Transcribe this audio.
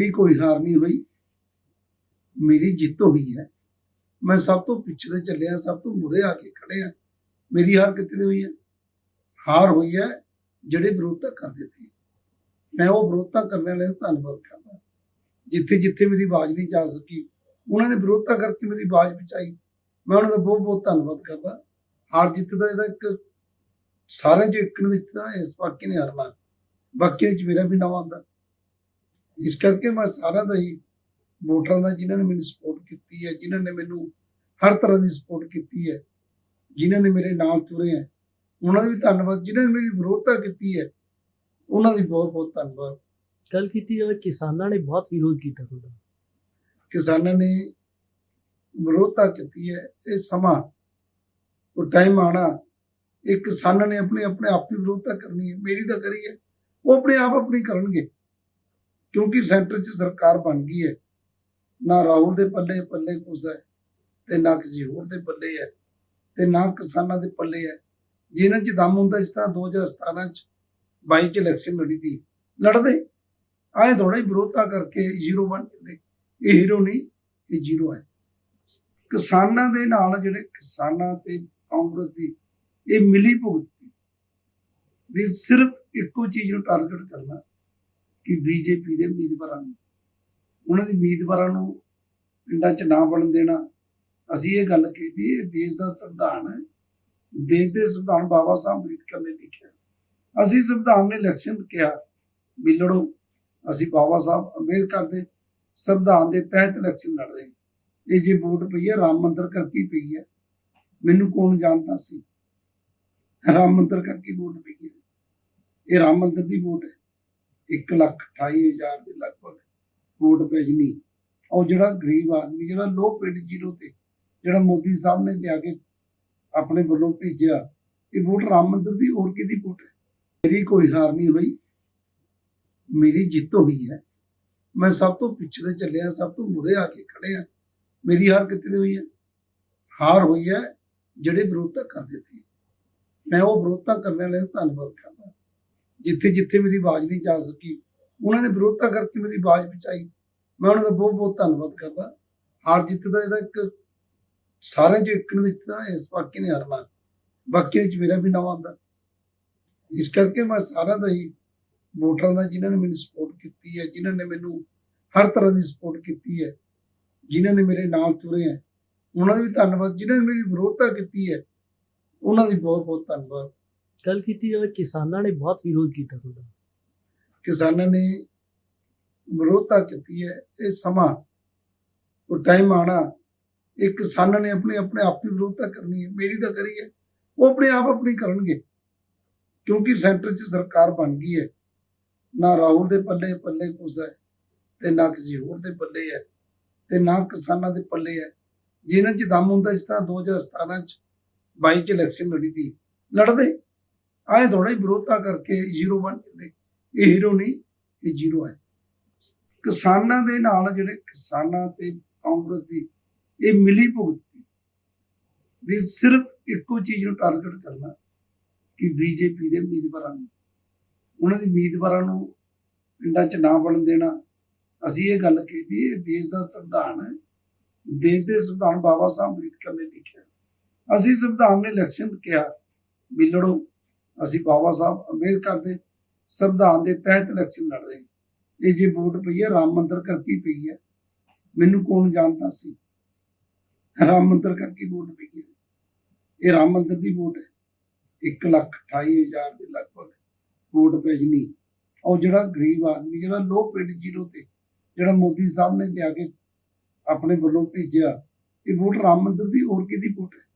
ਮੇਰੀ ਕੋਈ ਹਾਰ ਨਹੀਂ ਹੋਈ। ਮੇਰੀ ਜਿੱਤ ਹੋਈ ਹੈ। ਮੈਂ ਸਭ ਤੋਂ ਪਿੱਛੇ ਤੇ ਚੱਲਿਆ, ਸਭ ਤੋਂ ਮੁਰੇ ਆ ਕੇ ਖੜਿਆ ਮੇਰੀ ਹਾਰ ਕਿੱਥੇ ਦੀ ਹੋਈ ਹੈ? ਹਾਰ ਹੋਈ ਹੈ ਜਿਹੜੇ ਵਿਰੋਧਤਾ ਕਰਦੇ ਸੀ ਮੈਂ ਉਹ ਵਿਰੋਧਤਾ ਕਰਨ ਵਾਲਿਆਂ ਦਾ ਧੰਨਵਾਦ ਕਰਦਾ। ਜਿੱਥੇ ਜਿੱਥੇ ਮੇਰੀ ਆਵਾਜ਼ ਨਹੀਂ ਜਾ ਸਕੀ, ਉਹਨਾਂ ਨੇ ਵਿਰੋਧਤਾ ਕਰਕੇ ਮੇਰੀ ਆਵਾਜ਼ ਪਹੁੰਚਾਈ ਮੈਂ ਉਹਨਾਂ ਦਾ ਬਹੁਤ ਬਹੁਤ ਧੰਨਵਾਦ ਕਰਦਾ। ਹਾਰ ਜਿੱਤ ਦਾ ਇਹਦਾ ਇੱਕ ਸਾਰਿਆਂ ਚੋਂ ਇੱਕ ਨੇ ਜਿੱਤਣਾ ਇਸ ਬਾਕੀ ਨੇ ਹਾਰਨਾ। ਬਾਕੀ ਦੇ ਵਿੱਚ ਮੇਰਾ ਵੀ ਨਾਮ ਆਉਂਦਾ। ਇਸ ਕਰਕੇ ਮੈਂ ਸਾਰਿਆਂ ਦਾ ਹੀ ਵੋਟਰਾਂ ਦਾ ਜਿਨ੍ਹਾਂ ਨੇ ਮੈਨੂੰ ਸਪੋਰਟ ਕੀਤੀ ਹੈ ਜਿਨ੍ਹਾਂ ਨੇ ਮੈਨੂੰ ਹਰ ਤਰ੍ਹਾਂ ਦੀ ਸਪੋਰਟ ਕੀਤੀ ਹੈ ਜਿਨ੍ਹਾਂ ਨੇ ਮੇਰੇ ਨਾਲ ਤੁਰੇ ਹੈ ਉਹਨਾਂ ਦਾ ਵੀ ਧੰਨਵਾਦ ਜਿਨ੍ਹਾਂ ਨੇ ਮੇਰੀ ਵਿਰੋਧਤਾ ਕੀਤੀ ਹੈ ਉਹਨਾਂ ਦੀ ਬਹੁਤ ਬਹੁਤ ਧੰਨਵਾਦ। ਗੱਲ ਕੀਤੀ ਜਾਵੇ ਕਿਸਾਨਾਂ ਨੇ ਬਹੁਤ ਵਿਰੋਧ ਕੀਤਾ ਤੁਹਾਡਾ। ਕਿਸਾਨਾਂ ਨੇ ਵਿਰੋਧਤਾ ਕੀਤੀ ਹੈ ਇਹ ਸਮਾਂ ਉਹ ਟਾਈਮ ਆਣਾ ਇੱਕ ਕਿਸਾਨਾਂ ਨੇ ਆਪਣੇ ਆਪਣੇ ਆਪ ਹੀ ਵਿਰੋਧਤਾ ਕਰਨੀ ਹੈ ਮੇਰੀ ਤਾਂ ਕਰੀ ਹੈ ਉਹ ਆਪਣੇ ਆਪ ਆਪਣੀ ਕਰਨਗੇ। ਕਿਉਂਕਿ ਸੈਂਟਰ 'ਚ ਸਰਕਾਰ ਬਣ ਗਈ ਹੈ। ਨਾ ਰਾਹੁਲ ਦੇ ਪੱਲੇ ਪੱਲੇ ਕੁਛ ਹੈ ਤੇ ਨਾ ਕਿਸੇ ਹੋਰ ਦੇ ਪੱਲੇ ਹੈ ਤੇ ਨਾ ਕਿਸਾਨਾਂ ਦੇ ਪੱਲੇ ਹੈ। ਜਿਹਨਾਂ 'ਚ ਦਮ ਹੁੰਦਾ ਇਸ ਤਰ੍ਹਾਂ 2017 'ਚ 22 'ਚ ਇਲੈਕਸ਼ਨ ਲੜੀ ਦੀ ਲੜਦੇ। ਆਏ ਥੋੜਾ ਹੀ ਵਿਰੋਧਤਾ ਕਰਕੇ ਜ਼ੀਰੋ ਬਣ ਜਾਂਦੇ। ਇਹ ਹੀਰੋ ਨਹੀਂ, ਇਹ ਜ਼ੀਰੋ ਹੈ। ਕਿਸਾਨਾਂ ਦੇ ਨਾਲ ਜਿਹੜੇ ਕਿਸਾਨਾਂ ਤੇ ਕਾਂਗਰਸ ਦੀ ਇਹ ਮਿਲੀ ਭੁਗਤ ਵੀ ਸਿਰਫ ਇੱਕੋ ਚੀਜ਼ ਨੂੰ ਟਾਰਗੇਟ ਕਰਨਾ। ਕਿ ਬੀਜੇਪੀ ਦੇ ਉਮੀਦਵਾਰਾਂ ਨੂੰ, ਉਹਨਾਂ ਦੇ ਉਮੀਦਵਾਰਾਂ ਨੂੰ ਪਿੰਡਾਂ 'ਚ ਨਾ ਵੜਨ ਦੇਣਾ। ਅਸੀਂ ਇਹ ਗੱਲ ਕੀਤੀ ਇਹ ਦੇਸ਼ ਦਾ ਸੰਵਿਧਾਨ ਹੈ। ਦੇਸ਼ ਦੇ ਸੰਵਿਧਾਨ ਬਾਬਾ ਸਾਹਿਬ ਅੰਬੇਦਕਰ ਨੇ ਲਿਖਿਆ। ਅਸੀਂ ਸੰਵਿਧਾਨ ਨੇ ਇਲੈਕਸ਼ਨ ਕਿਹਾ, ਵੀ ਲੜੋ। ਅਸੀਂ ਬਾਬਾ ਸਾਹਿਬ ਅੰਬੇਦਕਰ ਦੇ ਸੰਵਿਧਾਨ ਦੇ ਤਹਿਤ ਇਲੈਕਸ਼ਨ ਲੜ ਰਹੇ। ਇਹ ਜੇ ਵੋਟ ਪਈ ਹੈ, ਰਾਮ ਮੰਦਰ ਕਰਕੇ ਪਈ ਹੈ। ਮੈਨੂੰ ਕੌਣ ਜਾਣਦਾ ਸੀ? ਰਾਮ ਮੰਦਰ ਕਰਕੇ ਵੋਟ ਪਈ ਹੈ। ਇਹ ਰਾਮ ਮੰਦਰ ਦੀ ਵੋਟ ਹੈ। 1 ਲੱਖ 28 ਹਜ਼ਾਰ ਦੇ ਲਗਭਗ ਵੋਟ ਪੈ ਜਣੀ। ਔਰ ਜਿਹੜਾ ਗਰੀਬ ਆਦਮੀ, ਜਿਹੜਾ ਲੋ ਪਿੰਡ ਜ਼ੀਰੋ ਤੇ ਜਿਹੜਾ ਮੋਦੀ ਸਾਹਿਬ ਨੇ ਲਿਆ ਕੇ ਆਪਣੇ ਵੱਲੋਂ ਭੇਜਿਆ, ਇਹ ਵੋਟ ਰਾਮ ਮੰਦਿਰ ਦੀ ਹੋਰ ਕਿਹਦੀ ਵੋਟ ਹੈ? ਮੇਰੀ ਕੋਈ ਹਾਰ ਨਹੀਂ ਹੋਈ। ਮੇਰੀ ਜਿੱਤ ਹੋਈ ਹੈ। ਮੈਂ ਸਭ ਤੋਂ ਪਿੱਛੇ ਚੱਲਿਆ, ਸਭ ਤੋਂ ਮੁਰੇ ਆ ਕੇ ਖੜਿਆ ਮੇਰੀ ਹਾਰ ਕਿੱਥੇ ਦੀ ਹੋਈ ਹੈ? ਹਾਰ ਹੋਈ ਹੈ ਜਿਹੜੇ ਵਿਰੋਧਤਾ ਕਰਦੇ ਸੀ ਮੈਂ ਉਹ ਵਿਰੋਧਤਾ ਕਰਨ ਵਾਲਿਆਂ ਦਾ ਧੰਨਵਾਦ ਕਰਦਾ। ਜਿੱਥੇ ਜਿੱਥੇ ਮੇਰੀ ਆਵਾਜ਼ ਨਹੀਂ ਜਾ ਸਕੀ, ਉਹਨਾਂ ਨੇ ਵਿਰੋਧਤਾ ਕਰਕੇ ਮੇਰੀ ਆਵਾਜ਼ ਪਹੁੰਚਾਈ ਮੈਂ ਉਹਨਾਂ ਦਾ ਬਹੁਤ ਬਹੁਤ ਧੰਨਵਾਦ ਕਰਦਾ। ਹਾਰ ਜਿੱਤ ਦਾ ਇਹਦਾ ਇੱਕ ਸਾਰਿਆਂ ਚੋਂ ਇੱਕ ਨੇ ਜਿੱਤਣਾ ਇਸ ਬਾਕੀ ਨੇ ਹਾਰਨਾ। ਬਾਕੀ ਦੇ ਵਿੱਚ ਮੇਰਾ ਵੀ ਨਾਮ ਆਉਂਦਾ। ਇਸ ਕਰਕੇ ਮੈਂ ਸਾਰਿਆਂ ਦਾ ਹੀ, ਵੋਟਰਾਂ ਦਾ ਜਿਨ੍ਹਾਂ ਨੇ ਮੈਨੂੰ ਸਪੋਰਟ ਕੀਤੀ ਹੈ, ਜਿਨ੍ਹਾਂ ਨੇ ਮੈਨੂੰ ਹਰ ਤਰ੍ਹਾਂ ਦੀ ਸਪੋਰਟ ਕੀਤੀ ਹੈ, ਜਿਨ੍ਹਾਂ ਨੇ ਮੇਰੇ ਨਾਲ ਤੁਰੇ ਹੈ, ਉਹਨਾਂ ਦਾ ਵੀ ਧੰਨਵਾਦ। ਜਿਨ੍ਹਾਂ ਨੇ ਮੇਰੀ ਵਿਰੋਧਤਾ ਕੀਤੀ ਹੈ, ਉਹਨਾਂ ਦੀ ਬਹੁਤ ਬਹੁਤ ਧੰਨਵਾਦ। ਗੱਲ ਕੀਤੀ ਜਾਵੇ, ਕਿਸਾਨਾਂ ਨੇ ਬਹੁਤ ਵਿਰੋਧ ਕੀਤਾ ਤੁਹਾਡਾ। ਕਿਸਾਨਾਂ ਨੇ ਵਿਰੋਧਤਾ ਕੀਤੀ ਹੈ, ਇਹ ਸਮਾਂ ਉਹ ਟਾਈਮ ਆਣਾ ਇਹ ਕਿਸਾਨਾਂ ਨੇ ਆਪਣੇ ਆਪਣੇ ਆਪ ਹੀ ਵਿਰੋਧਤਾ ਕਰਨੀ ਹੈ, ਮੇਰੀ ਤਾਂ ਕਰੀ ਹੈ, ਉਹ ਆਪਣੇ ਆਪ ਆਪਣੀ ਕਰਨਗੇ, ਕਿਉਂਕਿ ਸੈਂਟਰ 'ਚ ਸਰਕਾਰ ਬਣ ਗਈ ਹੈ, ਨਾ ਰਾਹੁਲ ਦੇ ਪੱਲੇ ਪੱਲੇ ਕੁਛ ਹੈ, ਤੇ ਨਾ ਕਿਸੇ ਹੋਰ ਦੇ ਪੱਲੇ ਹੈ, ਤੇ ਨਾ ਕਿਸਾਨਾਂ ਦੇ ਪੱਲੇ ਹੈ। ਜਿਹਨਾਂ 'ਚ ਦਮ ਹੁੰਦਾ ਇਸ ਤਰ੍ਹਾਂ 2017 'ਚ 22 'ਚ ਇਲੈਕਸ਼ਨ ਲੜੀ ਦੀ ਲੜਦੇ। ਆਏ ਥੋੜਾ ਹੀ ਵਿਰੋਧਤਾ ਕਰਕੇ ਜ਼ੀਰੋ ਬਣ ਜਾਂਦੇ। ਇਹ ਹੀਰੋ ਨਹੀਂ, ਇਹ ਜ਼ੀਰੋ ਹੈ। ਕਿਸਾਨਾਂ ਦੇ ਨਾਲ ਜਿਹੜੇ ਕਿਸਾਨਾਂ ਤੇ ਕਾਂਗਰਸ ਦੀ ਇਹ ਮਿਲੀ ਭੁਗਤ, ਵੀ ਸਿਰਫ ਇੱਕੋ ਚੀਜ਼ ਨੂੰ ਟਾਰਗੇਟ ਕਰਨਾ ਕਿ ਬੀਜੇਪੀ ਦੇ ਉਮੀਦਵਾਰਾਂ ਨੂੰ। ਉਹਨਾਂ ਦੇ ਉਮੀਦਵਾਰਾਂ ਨੂੰ ਪਿੰਡਾਂ 'ਚ ਨਾ ਵੜਨ ਦੇਣਾ। ਅਸੀਂ ਇਹ ਗੱਲ ਕੀਤੀ ਇਹ ਦੇਸ਼ ਦਾ ਸੰਵਿਧਾਨ ਹੈ। ਦੇਸ਼ ਦੇ ਸੰਵਿਧਾਨ ਬਾਬਾ ਸਾਹਿਬ ਅੰਬੇਦਕਰ ਨੇ ਲਿਖਿਆ। ਅਸੀਂ ਸੰਵਿਧਾਨ ਨੇ ਇਲੈਕਸ਼ਨ ਕਿਹਾ ਵੀ ਲੜੋ। ਅਸੀਂ ਬਾਬਾ ਸਾਹਿਬ ਅੰਬੇਦਕਰ ਦੇ ਸੰਵਿਧਾਨ ਦੇ ਤਹਿਤ ਇਲੈਕਸ਼ਨ ਲੜ ਰਹੇ ਇਹ ਜੇ ਵੋਟ ਪਈ ਹੈ, ਰਾਮ ਮੰਦਰ ਕਰਕੇ ਪਈ ਹੈ। ਮੈਨੂੰ ਕੌਣ ਜਾਣਦਾ ਸੀ? ਰਾਮ ਮੰਦਰ ਕਰਕੇ ਵੋਟ ਪਈ ਹੈ। ਇਹ ਰਾਮ ਮੰਦਰ ਦੀ ਵੋਟ ਹੈ। 1 ਲੱਖ 28 ਹਜ਼ਾਰ ਦੇ ਲਗਭਗ ਵੋਟ ਪੈ ਜਣੀ। ਔਰ ਜਿਹੜਾ ਗਰੀਬ ਆਦਮੀ, ਜਿਹੜਾ ਲੋ ਪਿੰਡ ਜ਼ੀਰੋ ਤੇ, ਜਿਹੜਾ ਮੋਦੀ ਸਾਹਿਬ ਨੇ ਲਿਆ ਕੇ ਆਪਣੇ ਵੱਲੋਂ ਭੇਜਿਆ, ਇਹ ਵੋਟ ਰਾਮ ਮੰਦਰ ਦੀ ਹੋਰ ਕਿਹਦੀ ਵੋਟ ਹੈ?